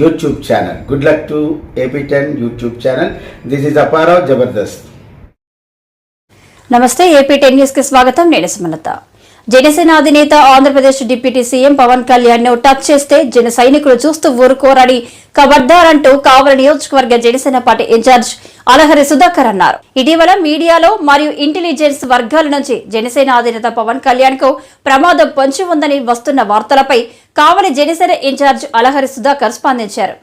YouTube channel good luck to AP ten YouTube channel this is Apparao Jabardasth నమస్తే AP ten న్యూస్కి స్వాగతం. నేను సుమలత. జనసేన అధినేత ఆంధ్రప్రదేశ్ డిప్యూటీ సీఎం పవన్ కళ్యాణ్ను టచ్ చేస్తే జన సైనికులు చూస్తూ ఊరుకోరని కబర్దార్ అంటూ కావలి నియోజకవర్గ జనసేన పార్టీ ఇన్ఛార్జ్ అలహరి సుధాకర్ అన్నారు. ఇటీవల మీడియాలో మరియు ఇంటెలిజెన్స్ వర్గాల నుంచి జనసేన అధినేత పవన్ కళ్యాణ్కు ప్రమాదం పొంచి ఉందని వస్తున్న వార్తలపై కావలి జనసేన ఇన్ఛార్జ్ అలహరి సుధాకర్ స్పందించారు.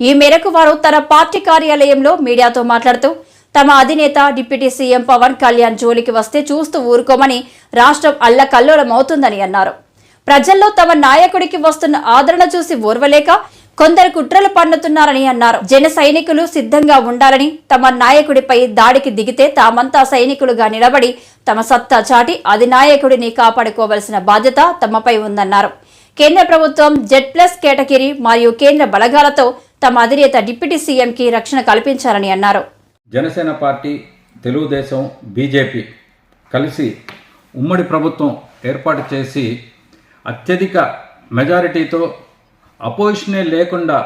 ఈ మేరకు వారు తన పార్టీ కార్యాలయంలో మీడియాతో మాట్లాడుతూ తమ అధినేత డిప్యూటీ సీఎం పవన్ కళ్యాణ్ జోలికి వస్తే చూస్తూ ఊరుకోమని రాష్ట్రం అల్లకల్లోలమవుతుందని అన్నారు. ప్రజల్లో తమ నాయకుడికి వస్తున్న ఆదరణ చూసి ఓర్వలేక కొందరు కుట్రలు పన్నుతున్నారని అన్నారు. జన సైనికులు సిద్ధంగా ఉండాలని తమ నాయకుడిపై దాడికి దిగితే తామంతా సైనికులుగా నిలబడి తమ సత్తా చాటి అధినాయకుడిని కాపాడుకోవలసిన బాధ్యత తమపై ఉందన్నారు. కేంద్ర ప్రభుత్వం జెడ్ ప్లస్ కేటగిరీ మరియు కేంద్ర బలగాలతో తమ అధినేత డిప్యూటీ సీఎంకి రక్షణ కల్పించాలని అన్నారు. జనసేన పార్టీ తెలుగుదేశం బీజేపీ కలిసి ఉమ్మడి ప్రభుత్వం ఏర్పాటు చేసి అత్యధిక మెజారిటీతో అపోజిషనే లేకుండా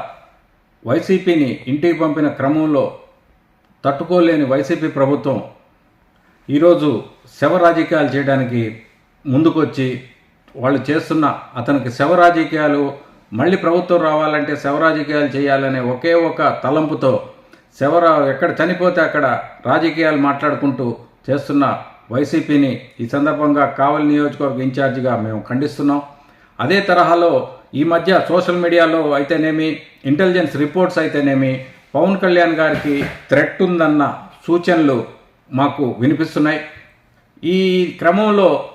వైసీపీని ఇంటికి పంపిన క్రమంలో తట్టుకోలేని వైసీపీ ప్రభుత్వం ఈరోజు శవ రాజకీయాలు చేయడానికి ముందుకొచ్చి వాళ్ళు చేస్తున్న అతనికి శవ రాజకీయాలు మళ్ళీ ప్రభుత్వం రావాలంటే శవ రాజకీయాలు చేయాలనే ఒకే ఒక తలంపుతో శవర ఎక్కడ చనిపోతే అక్కడ రాజకీయాలు మాట్లాడుకుంటూ చేస్తున్న వైసీపీని ఈ సందర్భంగా కావలి నియోజకవర్గ ఇన్ఛార్జిగా మేము ఖండిస్తున్నాం. అదే తరహాలో ఈ మధ్య సోషల్ మీడియాలో అయితేనేమి ఇంటెలిజెన్స్ రిపోర్ట్స్ అయితేనేమి పవన్ కళ్యాణ్ గారికి థ్రెట్ ఉందన్న సూచనలు మాకు వినిపిస్తున్నాయి. ఈ క్రమంలో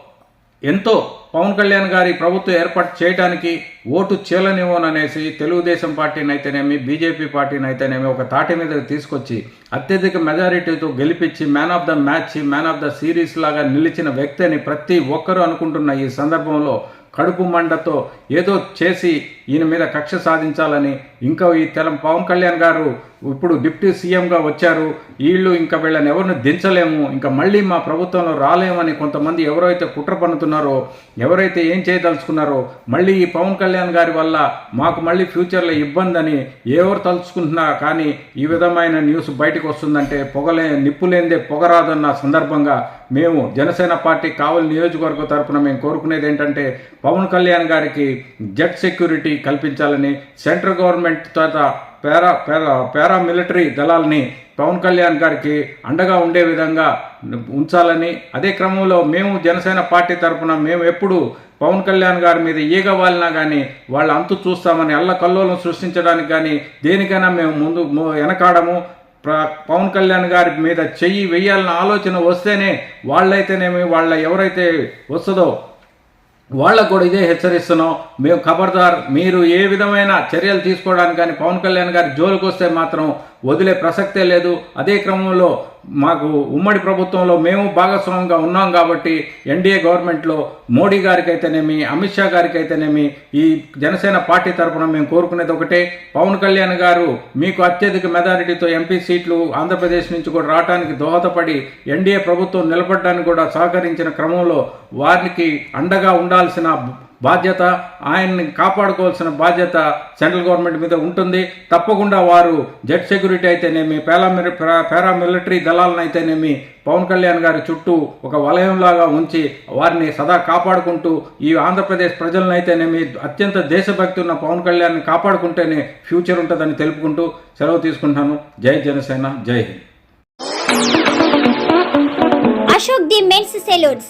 ఎంతో పవన్ కళ్యాణ్ గారి ప్రభుత్వం ఏర్పాటు చేయడానికి ఓటు చీలనివ్వననేసి తెలుగుదేశం పార్టీని అయితేనేమి బీజేపీ పార్టీని అయితేనేమి ఒక తాటి మీద తీసుకొచ్చి అత్యధిక మెజారిటీతో గెలిపించి man of the match man of the series లాగా నిలిచిన వ్యక్తి అని ప్రతి ఒక్కరూ అనుకుంటున్న ఈ సందర్భంలో కడుపు మండతో ఏదో చేసి ఈయన మీద కక్ష సాధించాలని ఇంకా ఈ తెలం పవన్ కళ్యాణ్ గారు ఇప్పుడు డిప్యూటీ సీఎంగా వచ్చారు. వీళ్ళు ఇంకా వీళ్ళని ఎవరిని దించలేము ఇంకా మళ్ళీ మా ప్రభుత్వంలో రాలేమని కొంతమంది ఎవరైతే కుట్ర పన్నుతున్నారో ఎవరైతే ఏం చేయదలుచుకున్నారో మళ్ళీ ఈ పవన్ కళ్యాణ్ గారి వల్ల మాకు మళ్ళీ ఫ్యూచర్లో ఇబ్బంది అని ఎవరు తలుచుకుంటున్నా కానీ ఈ విధమైన న్యూస్ బయటకు వస్తుందంటే పొగలే నిప్పులేందే పొగరాదన్న సందర్భంగా మేము జనసేన పార్టీ కావలి నియోజకవర్గ తరపున మేము కోరుకునేది ఏంటంటే పవన్ కళ్యాణ్ గారికి జెట్ సెక్యూరిటీ కల్పించాలని సెంట్రల్ గవర్నమెంట్ తర్వాత పారా పారా పారామిలిటరీ దళాలని పవన్ కళ్యాణ్ గారికి అండగా ఉండే విధంగా ఉంచాలని అదే క్రమంలో మేము జనసేన పార్టీ తరఫున మేము ఎప్పుడు పవన్ కళ్యాణ్ గారి మీద ఈగ వాళ్ళినా కానీ వాళ్ళ అంతు చూస్తామని అల్ల కల్లోలం సృష్టించడానికి కానీ దేనికైనా మేము ముందు వెనకాడము. పవన్ కళ్యాణ్ గారి మీద చెయ్యి వెయ్యాలన్న ఆలోచన వస్తేనే వాళ్ళైతేనేమి వాళ్ళ ఎవరైతే వస్తుందో వాళ్ళకు కూడా ఇదే హెచ్చరిస్తున్నాం. మేము ఖబర్దార్ మీరు ఏ విధమైన చర్యలు తీసుకోవడానికి కానీ పవన్ కళ్యాణ్ గారి జోలికి వస్తే మాత్రం వదిలే ప్రసక్తే లేదు. అదే క్రమంలో మాకు ఉమ్మడి ప్రభుత్వంలో మేము భాగస్వామ్యంగా ఉన్నాం కాబట్టి ఎన్డీఏ గవర్నమెంట్లో మోడీ గారికి అయితేనేమి అమిత్ షా గారికి అయితేనేమి ఈ జనసేన పార్టీ తరఫున మేము కోరుకునేది ఒకటే. పవన్ కళ్యాణ్ గారు మీకు అత్యధిక మెజారిటీతో ఎంపీ సీట్లు ఆంధ్రప్రదేశ్ నుంచి కూడా రావడానికి దోహదపడి ఎన్డీఏ ప్రభుత్వం నిలబడడానికి కూడా సహకరించిన క్రమంలో వారికి అండగా ఉండాల్సిన బాధ్యత ఆయన్ని కాపాడుకోవాల్సిన బాధ్యత సెంట్రల్ గవర్నమెంట్ మీద ఉంటుంది. తప్పకుండా వారు జెట్ సెక్యూరిటీ అయితేనేమి పారామిలి పారామిలిటరీ దళాలను అయితేనేమి పవన్ కళ్యాణ్ గారి చుట్టూ ఒక వలయంలాగా ఉంచి వారిని సదా కాపాడుకుంటూ ఈ ఆంధ్రప్రదేశ్ ప్రజలను అయితేనేమి అత్యంత దేశభక్తి ఉన్న పవన్ కళ్యాణ్ని కాపాడుకుంటేనే ఫ్యూచర్ ఉంటుందని తెలుపుకుంటూ సెలవు తీసుకుంటాను జై జనసేన జై Hind. Ashok the men's salons.